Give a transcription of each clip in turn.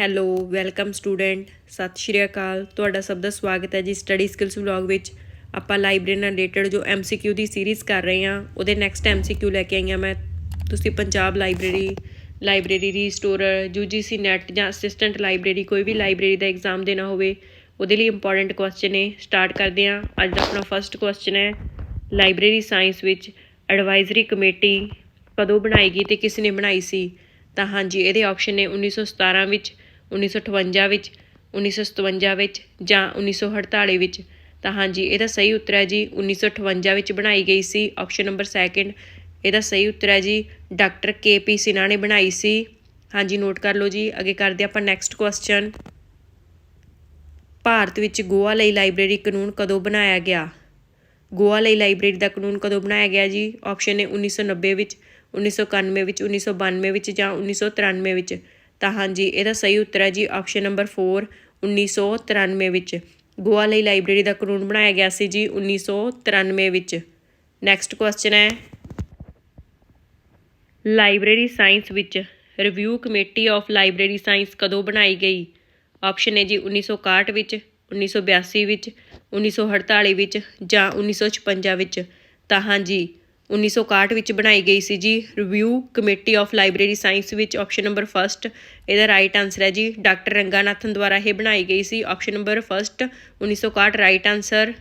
Hello, welcome student, ਸਤਿ ਸ਼੍ਰੀ ਅਕਾਲ। ਤੁਹਾਡਾ ਸਭ ਦਾ ਸਵਾਗਤ ਹੈ ਜੀ ਸਟੱਡੀ ਸਕਿੱਲਸ ਵਲੌਗ ਵਿੱਚ। ਆਪਾਂ ਲਾਇਬ੍ਰੇਰੀ ਨਾਲ ਰਿਲੇਟਡ ਜੋ ਐਮਸੀਕਿਊ ਦੀ ਸੀਰੀਜ਼ ਕਰ ਰਹੇ ਹਾਂ, ਉਹਦੇ ਨੈਕਸਟ ਐਮਸੀਕਿਊ ਲੈ ਕੇ ਆਈ ਹਾਂ ਮੈਂ। ਤੁਸੀਂ Punjab library library restorer UGC NET ਜਾਂ ਅਸਿਸਟੈਂਟ ਲਾਇਬ੍ਰੇਰੀ, ਕੋਈ ਵੀ ਲਾਇਬ੍ਰੇਰੀ ਦਾ ਐਗਜ਼ਾਮ ਦੇਣਾ ਹੋਵੇ, ਉਹਦੇ ਲਈ ਇੰਪੋਰਟੈਂਟ ਕੁਐਸਚਨ ਨੇ। ਸਟਾਰਟ ਕਰਦੇ ਹਾਂ। ਅੱਜ ਦਾ ਆਪਣਾ ਫਰਸਟ ਕੁਐਸਚਨ ਹੈ, ਲਾਇਬ੍ਰੇਰੀ ਸਾਇੰਸ ਵਿੱਚ ਐਡਵਾਈਜ਼ਰੀ ਕਮੇਟੀ ਕਦੋਂ ਬਣਾਈ ਗਈ ਤੇ ਕਿਸ ਨੇ ਬਣਾਈ ਸੀ? ਤਾਂ ਹਾਂਜੀ, ਇਹਦੇ ਆਪਸ਼ਨ ਨੇ 1917 ਵਿੱਚ। 1958 ਵਿੱਚ 1957 ਵਿੱਚ ਜਾਂ 1948 ਵਿੱਚ? ਤਾਂ ਹਾਂਜੀ ਇਹਦਾ ਸਹੀ ਉੱਤਰ ਹੈ ਜੀ। 1958 ਵਿੱਚ ਬਣਾਈ ਗਈ ਸੀ ਆਪਸ਼ਨ ਨੰਬਰ ਸੈਕਿੰਡ ਇਹਦਾ ਸਹੀ ਉੱਤਰ ਹੈ ਜੀ। ਡਾਕਟਰ ਕੇ ਪੀ ਸਿਨਹਾ ਨੇ ਬਣਾਈ ਸੀ। ਹਾਂਜੀ ਨੋਟ ਕਰ ਲਓ ਜੀ। ਅੱਗੇ ਕਰਦੇ ਆਪਾਂ ਨੈਕਸਟ ਕੁਐਸਚਨ ਭਾਰਤ ਵਿੱਚ ਗੋਆ ਲਈ ਲਾਇਬ੍ਰੇਰੀ ਕਾਨੂੰਨ ਕਦੋਂ ਬਣਾਇਆ ਗਿਆ? ਗੋਆ ਲਈ ਲਾਇਬ੍ਰੇਰੀ ਦਾ ਕਾਨੂੰਨ ਕਦੋਂ ਬਣਾਇਆ ਗਿਆ ਜੀ? ਆਪਸ਼ਨ ਨੇ 1990 ਵਿੱਚ 1991 ਵਿੱਚ 1992 ਵਿੱਚ ਜਾਂ 1993 ਵਿੱਚ? ਤਾਂ ਹਾਂਜੀ, ਇਹਦਾ ਸਹੀ ਉੱਤਰ ਹੈ ਜੀ ਆਪਸ਼ਨ ਨੰਬਰ 4 1993 ਵਿੱਚ। ਗੋਆ ਲਈ ਲਾਇਬ੍ਰੇਰੀ ਦਾ ਕਾਨੂੰਨ ਬਣਾਇਆ ਗਿਆ ਸੀ ਜੀ 1993 ਵਿੱਚ। ਨੈਕਸਟ ਕੁਐਸਚਨ ਹੈ। ਲਾਇਬ੍ਰੇਰੀ ਸਾਇੰਸ ਵਿੱਚ review committee of library science ਕਦੋਂ ਬਣਾਈ ਗਈ? ਆਪਸ਼ਨ ਹੈ ਜੀ 1961 ਵਿੱਚ 1982 ਵਿੱਚ 1948 ਵਿੱਚ ਜਾਂ 1956 ਵਿੱਚ। ਤਾਂ ਹਾਂਜੀ 1961 ਵਿੱਚ ਬਣਾਈ ਗਈ ਸੀ ਜੀ review committee of library science ਵਿੱਚ ਆਪਸ਼ਨ ਨੰਬਰ ਫਰਸਟ ਇਹਦਾ ਰਾਈਟ ਆਨਸਰ ਹੈ ਜੀ, ਡਾਕਟਰ ਰੰਗਾਨਾਥਨ ਦੁਆਰਾ ਇਹ ਬਣਾਈ ਗਈ ਸੀ। Option number first 1961 right answer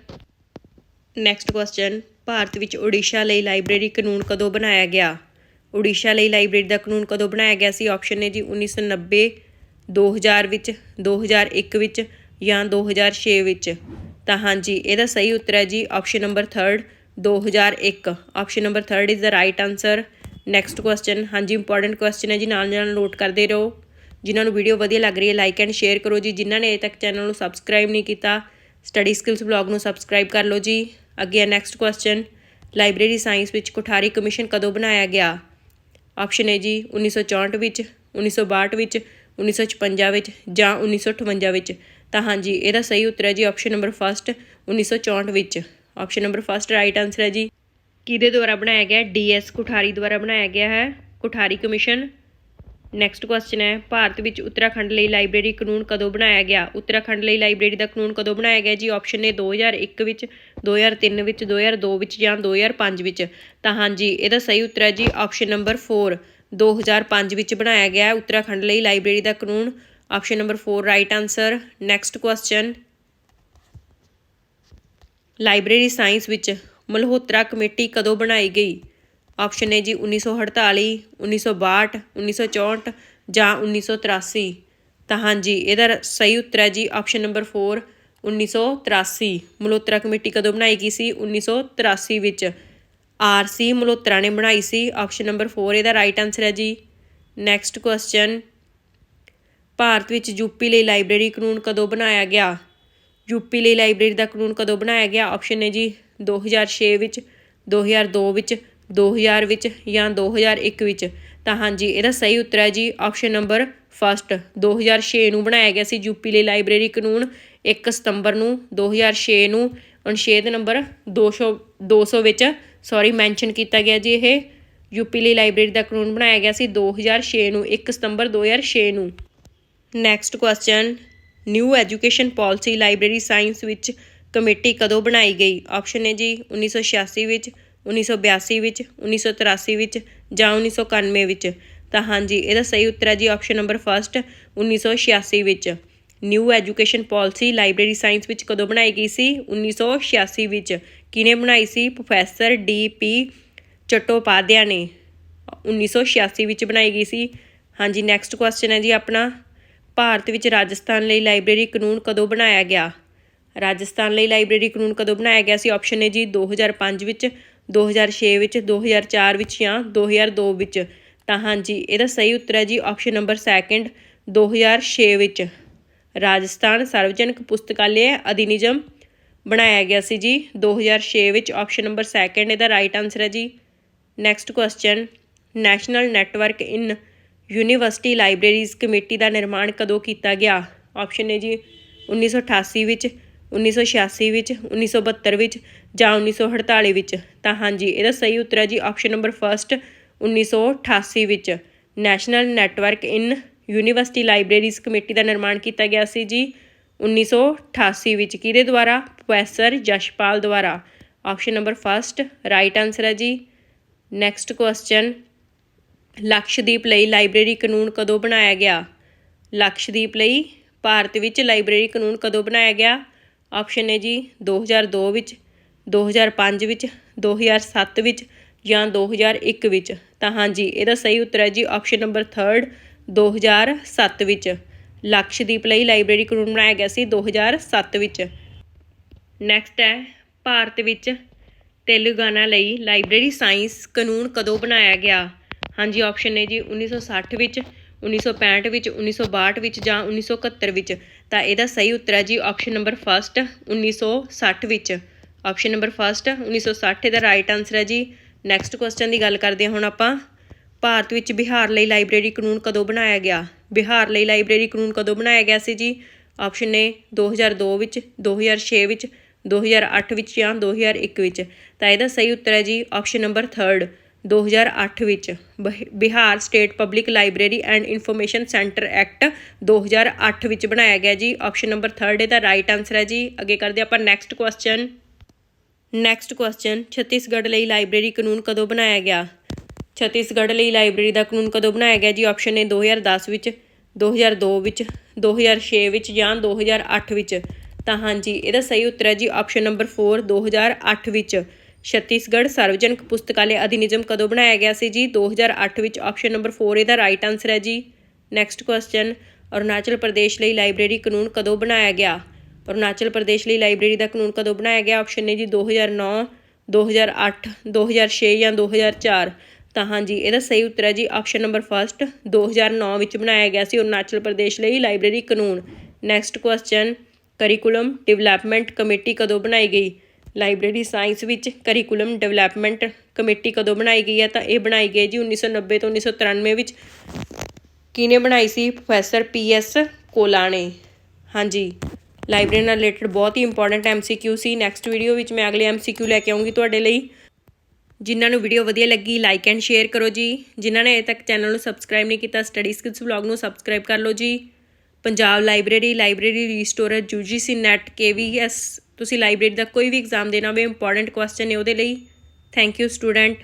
next question Bharat ਵਿੱਚ ਓਡੀਸ਼ਾ ਲਈ ਲਾਇਬ੍ਰੇਰੀ ਕਾਨੂੰਨ ਕਦੋਂ ਬਣਾਇਆ ਗਿਆ? ਓਡੀਸ਼ਾ ਲਈ ਲਾਇਬ੍ਰੇਰੀ ਦਾ ਕਾਨੂੰਨ ਕਦੋਂ ਬਣਾਇਆ ਗਿਆ ਸੀ? ਆਪਸ਼ਨ ਨੇ ਜੀ 1990 2000 ਵਿੱਚ 2001 ਵਿੱਚ ਜਾਂ 2006 ਵਿੱਚ। ਤਾਂ ਹਾਂਜੀ, ਇਹਦਾ ਸਹੀ ਉੱਤਰ ਹੈ ਜੀ option number 3 2001 option number 3 is the right answer next question ਹਾਂਜੀ ਇੰਪੋਰਟੈਂਟ ਕੁਐਸਚਨ ਹੈ ਜੀ। ਨਾਲ ਨਾਲ ਨੋਟ ਕਰਦੇ ਰਹੋ। ਜਿਨ੍ਹਾਂ ਨੂੰ ਵੀਡੀਓ ਵਧੀਆ ਲੱਗ ਰਹੀ ਹੈ ਲਾਈਕ ਐਂਡ ਸ਼ੇਅਰ ਕਰੋ ਜੀ। ਜਿਨ੍ਹਾਂ ਨੇ ਅਜੇ ਤੱਕ ਚੈਨਲ ਨੂੰ ਸਬਸਕ੍ਰਾਈਬ ਨਹੀਂ ਕੀਤਾ ਸਟੱਡੀ ਸਕਿੱਲਸ ਬਲੌਗ ਨੂੰ ਸਬਸਕ੍ਰਾਈਬ ਕਰ ਲਓ ਜੀ। ਅੱਗੇ ਹੈ ਨੈਕਸਟ ਕੁਐਸਚਨ ਲਾਇਬ੍ਰੇਰੀ ਸਾਇੰਸ ਵਿੱਚ ਕੋਠਾਰੀ ਕਮਿਸ਼ਨ ਕਦੋਂ ਬਣਾਇਆ ਗਿਆ? ਆਪਸ਼ਨ ਹੈ ਜੀ 1964 ਵਿੱਚ 1962 ਵਿੱਚ 1956 ਵਿੱਚ ਜਾਂ 1958 ਵਿੱਚ। ਤਾਂ ਹਾਂਜੀ, ਇਹਦਾ ਸਹੀ ਉੱਤਰ ਹੈ ਜੀ ਆਪਸ਼ਨ ਨੰਬਰ ਫਸਟ 1964 ਵਿੱਚ। Option number first right answer ਹੈ ਜੀ। ਕਿਹਦੇ ਦੁਆਰਾ ਬਣਾਇਆ ਗਿਆ ਡੀਐਸ ਕੁਠਾਰੀ ਦੁਆਰਾ ਬਣਾਇਆ ਗਿਆ ਹੈ। ਕੁਠਾਰੀ ਕਮਿਸ਼ਨ। ਨੈਕਸਟ ਕੁਐਸਚਨ ਹੈ, ਭਾਰਤ ਵਿੱਚ ਉੱਤਰਾਖੰਡ ਲਈ ਲਾਇਬ੍ਰੇਰੀ ਕਾਨੂੰਨ ਕਦੋਂ ਬਣਾਇਆ ਗਿਆ? ਉੱਤਰਾਖੰਡ ਲਈ ਲਾਇਬ੍ਰੇਰੀ ਦਾ ਕਾਨੂੰਨ ਕਦੋਂ ਬਣਾਇਆ ਗਿਆ ਜੀ? ਆਪਸ਼ਨ ਨੇ 2001 ਵਿੱਚ 2003 ਵਿੱਚ 2002 ਵਿੱਚ ਜਾਂ 2005 ਵਿੱਚ? ਤਾਂ ਹਾਂਜੀ, ਇਹਦਾ ਸਹੀ ਉੱਤਰ ਹੈ ਜੀ ਆਪਸ਼ਨ ਨੰਬਰ 4 2005 ਵਿੱਚ ਬਣਾਇਆ ਗਿਆ ਉੱਤਰਾਖੰਡ ਲਈ ਲਾਇਬ੍ਰੇਰੀ ਦਾ ਕਾਨੂੰਨ। Option number 4 right answer next question library science ਵਿੱਚ ਮਲਹੋਤਰਾ ਕਮੇਟੀ ਕਦੋਂ ਬਣਾਈ ਗਈ? ਆਪਸ਼ਨ ਹੈ ਜੀ 1948 1962 1964 ਜਾਂ 1983 ਤਾਂ ਹਾਂਜੀ ਇਹਦਾ ਰ- ਸਹੀ ਉੱਤਰ ਹੈ ਜੀ ਆਪਸ਼ਨ ਨੰਬਰ 4 1983 ਮਲਹੋਤਰਾ ਕਮੇਟੀ ਕਦੋਂ ਬਣਾਈ ਗਈ ਸੀ? 1983 ਵਿੱਚ। ਆਰਸੀ ਮਲਹੋਤਰਾ ਨੇ ਬਣਾਈ ਸੀ। ਆਪਸ਼ਨ ਨੰਬਰ 4 ਇਹਦਾ ਰਾਈਟ ਆਨਸਰ ਹੈ ਜੀ। ਨੈਕਸਟ ਕੁਐਸਚਨ ਭਾਰਤ ਵਿੱਚ ਯੂਪੀ ਲਈ ਲਾਇਬ੍ਰੇਰੀ ਕਾਨੂੰਨ ਕਦੋਂ ਬਣਾਇਆ ਗਿਆ? ਯੂਪੀ ਲਈ ਲਾਇਬ੍ਰੇਰੀ ਦਾ ਕਾਨੂੰਨ ਕਦੋਂ ਬਣਾਇਆ ਗਿਆ? ਆਪਸ਼ਨ ਹੈ ਜੀ 2006 ਵਿੱਚ 2002 ਵਿੱਚ 2000 ਵਿੱਚ ਜਾਂ 2001 ਵਿੱਚ। ਤਾਂ ਹਾਂਜੀ, ਇਹਦਾ ਸਹੀ ਉੱਤਰ ਹੈ ਜੀ ਆਪਸ਼ਨ ਨੰਬਰ ਫਸਟ 2006 ਨੂੰ ਬਣਾਇਆ ਗਿਆ ਸੀ ਯੂਪੀ ਲਈ ਲਾਇਬ੍ਰੇਰੀ ਕਾਨੂੰਨ। 1 ਸਤੰਬਰ ਨੂੰ 2006 ਨੂੰ ਅਨੁਛੇਦ ਨੰਬਰ 200 200 ਵਿੱਚ ਸੌਰੀ ਮੈਂਸ਼ਨ ਕੀਤਾ ਗਿਆ ਜੀ ਇਹ। ਯੂਪੀ ਲਈ ਲਾਇਬ੍ਰੇਰੀ ਦਾ ਕਾਨੂੰਨ ਬਣਾਇਆ ਗਿਆ ਸੀ 2006 ਨੂੰ 1 ਸਤੰਬਰ 2006 ਨੂੰ। Next question new education policy library science ਵਿੱਚ ਕਮੇਟੀ ਕਦੋਂ ਬਣਾਈ ਗਈ? ਆਪਸ਼ਨ ਹੈ ਜੀ 1986 ਵਿੱਚ 1982 ਵਿੱਚ 1983 ਵਿੱਚ ਜਾਂ 1991 ਵਿੱਚ। ਤਾਂ ਹਾਂਜੀ ਇਹਦਾ ਸਹੀ ਉੱਤਰ ਹੈ ਜੀ ਆਪਸ਼ਨ ਨੰਬਰ ਫਸਟ 1986 ਵਿੱਚ। New education policy library science ਵਿੱਚ ਕਦੋਂ ਬਣਾਈ ਗਈ ਸੀ? 1986 ਵਿੱਚ। ਕਿਹਨੇ ਬਣਾਈ ਸੀ? ਪ੍ਰੋਫੈਸਰ ਡੀ ਪੀ ਚਟੋਪਾਧਿਆ ਨੇ। 1986 ਵਿੱਚ ਬਣਾਈ ਗਈ ਸੀ। ਹਾਂਜੀ ਨੈਕਸਟ ਕੁਐਸਚਨ ਹੈ ਜੀ ਆਪਣਾ। ਭਾਰਤ ਵਿੱਚ ਰਾਜਸਥਾਨ ਲਈ ਲਾਇਬ੍ਰੇਰੀ ਕਾਨੂੰਨ ਕਦੋਂ ਬਣਾਇਆ ਗਿਆ? ਰਾਜਸਥਾਨ ਲਈ ਲਾਇਬ੍ਰੇਰੀ ਕਾਨੂੰਨ ਕਦੋਂ ਬਣਾਇਆ ਗਿਆ ਸੀ? ਆਪਸ਼ਨ ਹੈ ਜੀ 2005 ਵਿੱਚ 2006 ਵਿੱਚ 2004 ਵਿੱਚ ਜਾਂ 2002 ਵਿੱਚ। ਤਾਂ ਹਾਂਜੀ, ਇਹਦਾ ਸਹੀ ਉੱਤਰ ਹੈ ਜੀ ਆਪਸ਼ਨ ਨੰਬਰ ਸੈਕਿੰਡ 2006 ਵਿੱਚ। ਰਾਜਸਥਾਨ ਸਾਰਵਜਨਿਕ ਪੁਸਤਕਾਲਯ ਅਧਿਨਿਯਮ ਬਣਾਇਆ ਗਿਆ ਸੀ ਜੀ 2006 ਵਿੱਚ। ਆਪਸ਼ਨ ਨੰਬਰ ਸੈਕਿੰਡ ਇਹਦਾ ਰਾਈਟ ਆਨਸਰ ਹੈ ਜੀ। Next question national network in university libraries committee ਦਾ ਨਿਰਮਾਣ ਕਦੋਂ ਕੀਤਾ ਗਿਆ? ਆਪਸ਼ਨ ਹੈ ਜੀ 1988 ਵਿੱਚ 1986 ਵਿੱਚ 1972 ਵਿੱਚ ਜਾਂ 1948 ਵਿੱਚ? ਤਾਂ ਹਾਂਜੀ, ਇਹਦਾ ਸਹੀ ਉੱਤਰ ਹੈ ਜੀ ਆਪਸ਼ਨ ਨੰਬਰ ਫਸਟ 1988 ਵਿੱਚ। National network in university libraries committee ਦਾ ਨਿਰਮਾਣ ਕੀਤਾ ਗਿਆ ਸੀ ਜੀ 1988 ਵਿੱਚ। ਕਿਹਦੇ ਦੁਆਰਾ? ਪ੍ਰੋਫੈਸਰ ਯਸ਼ਪਾਲ ਦੁਆਰਾ। Option number first right answer ਹੈ ਜੀ। ਨੈਕਸਟ ਕੁਐਸਚਨ ਲਕਸ਼ਦੀਪ ਲਈ ਲਾਇਬ੍ਰੇਰੀ ਕਾਨੂੰਨ ਕਦੋਂ ਬਣਾਇਆ ਗਿਆ? ਲਕਸ਼ਦੀਪ ਲਈ ਭਾਰਤ ਵਿੱਚ ਲਾਇਬ੍ਰੇਰੀ ਕਾਨੂੰਨ ਕਦੋਂ ਬਣਾਇਆ ਗਿਆ? ਆਪਸ਼ਨ ਹੈ ਜੀ 2002 ਵਿੱਚ 2005 ਵਿੱਚ 2007 ਵਿੱਚ ਜਾਂ 2001 ਵਿੱਚ। ਤਾਂ ਹਾਂਜੀ ਇਹਦਾ ਸਹੀ ਉੱਤਰ ਹੈ ਜੀ ਆਪਸ਼ਨ ਨੰਬਰ 3 2007 ਵਿੱਚ। ਲਕਸ਼ਦੀਪ ਲਈ ਲਾਇਬ੍ਰੇਰੀ ਕਾਨੂੰਨ ਬਣਾਇਆ ਗਿਆ ਸੀ 2007 ਵਿੱਚ। ਨੈਕਸਟ ਹੈ, ਭਾਰਤ ਵਿੱਚ ਤੇਲੰਗਾਨਾ ਲਈ ਲਾਇਬ੍ਰੇਰੀ ਸਾਇੰਸ ਕਾਨੂੰਨ ਕਦੋਂ ਬਣਾਇਆ ਗਿਆ? ਹਾਂਜੀ ਆਪਸ਼ਨ ਨੇ ਜੀ 1960 ਵਿੱਚ 1965 ਵਿੱਚ 1962 ਵਿੱਚ ਜਾਂ 1971 ਵਿੱਚ। ਤਾਂ ਇਹਦਾ ਸਹੀ ਉੱਤਰ ਹੈ ਜੀ ਆਪਸ਼ਨ ਨੰਬਰ ਫਸਟ 1960 ਵਿੱਚ। ਆਪਸ਼ਨ ਨੰਬਰ ਫਸਟ 1960 ਦਾ ਰਾਈਟ ਆਨਸਰ ਹੈ ਜੀ। ਨੈਕਸਟ ਕੁਐਸਚਨ ਦੀ ਗੱਲ ਕਰਦੇ ਹਾਂ ਹੁਣ ਆਪਾਂ। ਭਾਰਤ ਵਿੱਚ ਬਿਹਾਰ ਲਈ ਲਾਇਬ੍ਰੇਰੀ ਕਾਨੂੰਨ ਕਦੋਂ ਬਣਾਇਆ ਗਿਆ? ਬਿਹਾਰ ਲਈ ਲਾਇਬ੍ਰੇਰੀ ਕਾਨੂੰਨ ਕਦੋਂ ਬਣਾਇਆ ਗਿਆ ਸੀ ਜੀ? ਆਪਸ਼ਨ ਨੇ 2002 ਵਿੱਚ 2006 ਵਿੱਚ 2008 ਵਿੱਚ ਜਾਂ 2001 ਵਿੱਚ। ਤਾਂ ਇਹਦਾ ਸਹੀ ਉੱਤਰ ਹੈ ਜੀ ਆਪਸ਼ਨ ਨੰਬਰ 3 2008 ਵਿੱਚ ਬਹ- Bihar state public library and information centre act 2008 ਵਿੱਚ ਬਣਾਇਆ ਗਿਆ ਜੀ। ਆਪਸ਼ਨ ਨੰਬਰ 3 ਇਹਦਾ ਰਾਈਟ ਆਨਸਰ ਹੈ ਜੀ। ਅੱਗੇ ਕਰਦੇ ਆਪਾਂ next question next question Chhattisgarh ਲਈ ਲਾਇਬ੍ਰੇਰੀ ਕਾਨੂੰਨ ਕਦੋਂ ਬਣਾਇਆ ਗਿਆ? ਛੱਤੀਸਗੜ੍ਹ ਲਈ ਲਾਇਬ੍ਰੇਰੀ ਦਾ ਕਾਨੂੰਨ ਕਦੋਂ ਬਣਾਇਆ ਗਿਆ ਜੀ? ਆਪਸ਼ਨ ਨੇ 2010 ਵਿੱਚ 2002 ਵਿੱਚ 2006 ਵਿੱਚ ਜਾਂ 2008 ਵਿੱਚ? ਤਾਂ ਹਾਂਜੀ, ਇਹਦਾ ਸਹੀ ਉੱਤਰ ਹੈ ਜੀ। ਆਪਸ਼ਨ ਨੰਬਰ 4 2008 ਵਿੱਚ। ਛੱਤੀਸਗੜ੍ਹ ਸਾਰਵਜਨਿਕ ਪੁਸਤਕਾਲੇ ਅਧਿਨਿਯਮ ਕਦੋਂ ਬਣਾਇਆ ਗਿਆ ਸੀ ਜੀ? 2008 ਵਿੱਚ ਆਪਸ਼ਨ ਨੰਬਰ 4 ਇਹਦਾ ਰਾਈਟ ਆਨਸਰ ਹੈ ਜੀ। ਨੈਕਸਟ ਕੁਐਸਚਨ ਅਰੁਣਾਚਲ ਪ੍ਰਦੇਸ਼ ਲਈ ਲਾਇਬ੍ਰੇਰੀ ਕਾਨੂੰਨ ਕਦੋਂ ਬਣਾਇਆ ਗਿਆ? ਅਰੁਣਾਚਲ ਪ੍ਰਦੇਸ਼ ਲਈ ਲਾਇਬ੍ਰੇਰੀ ਦਾ ਕਾਨੂੰਨ ਕਦੋਂ ਬਣਾਇਆ ਗਿਆ? ਆਪਸ਼ਨ ਨੇ ਜੀ 2009 2008 2006 ਜਾਂ 2004 ਤਾਂ ਹਾਂਜੀ ਇਹਦਾ ਸਹੀ ਉੱਤਰ ਹੈ ਜੀ ਆਪਸ਼ਨ ਨੰਬਰ ਫਸਟ 2009 ਵਿੱਚ ਬਣਾਇਆ ਗਿਆ ਸੀ ਅਰੁਣਾਚਲ ਪ੍ਰਦੇਸ਼ ਲਈ ਲਾਇਬ੍ਰੇਰੀ ਕਾਨੂੰਨ। Next question curriculum development committee ਕਦੋਂ ਬਣਾਈ ਗਈ? ਲਾਇਬ੍ਰੇਰੀ ਸਾਇੰਸ ਵਿੱਚ ਕਰਿਕੂਲਮ ਡਿਵੈਲਪਮੈਂਟ ਕਮੇਟੀ ਕਦੋਂ ਬਣਾਈ ਗਈ ਹੈ? ਤਾਂ ਇਹ ਬਣਾਈ ਗਈ ਜੀ 1990 ਤੋਂ 1993 ਵਿੱਚ। ਕਿਹਨੇ ਬਣਾਈ ਸੀ? ਪ੍ਰੋਫੈਸਰ ਪੀ ਐਸ ਕੋਲਾ ਨੇ ਹਾਂਜੀ, ਲਾਇਬ੍ਰੇਰੀ ਨਾਲ ਰਿਲੇਟਡ ਬਹੁਤ ਹੀ ਇੰਪੋਰਟੈਂਟ ਐਮਸੀਕਿਊ ਸੀ। ਨੈਕਸਟ ਵੀਡੀਓ ਵਿੱਚ ਮੈਂ ਅਗਲੇ ਐਮਸੀਕਿਊ ਲੈ ਕੇ ਆਉਂਗੀ ਤੁਹਾਡੇ ਲਈ। ਜਿਨ੍ਹਾਂ ਨੂੰ ਵੀਡੀਓ ਵਧੀਆ ਲੱਗੀ ਲਾਈਕ ਐਂਡ ਸ਼ੇਅਰ ਕਰੋ ਜੀ। ਜਿਨ੍ਹਾਂ ਨੇ ਅਜੇ ਤੱਕ ਚੈਨਲ ਨੂੰ ਸਬਸਕ੍ਰਾਈਬ ਨਹੀਂ ਕੀਤਾ ਸਟੱਡੀ ਸਕਿੱਲਸ ਵਲੌਗ ਨੂੰ ਸਬਸਕ੍ਰਾਈਬ ਕਰ ਲਓ ਜੀ। Punjab library library restorer UGC NET KVS ਤੁਸੀਂ ਲਾਈਬ੍ਰੇਰੀ ਦਾ ਕੋਈ ਵੀ ਐਗਜ਼ਾਮ ਦੇਣਾ ਹੋਵੇ ਇੰਪੋਰਟੈਂਟ ਕੁਐਸਚਨ ਨੇ ਉਹਦੇ ਲਈ। Thank you student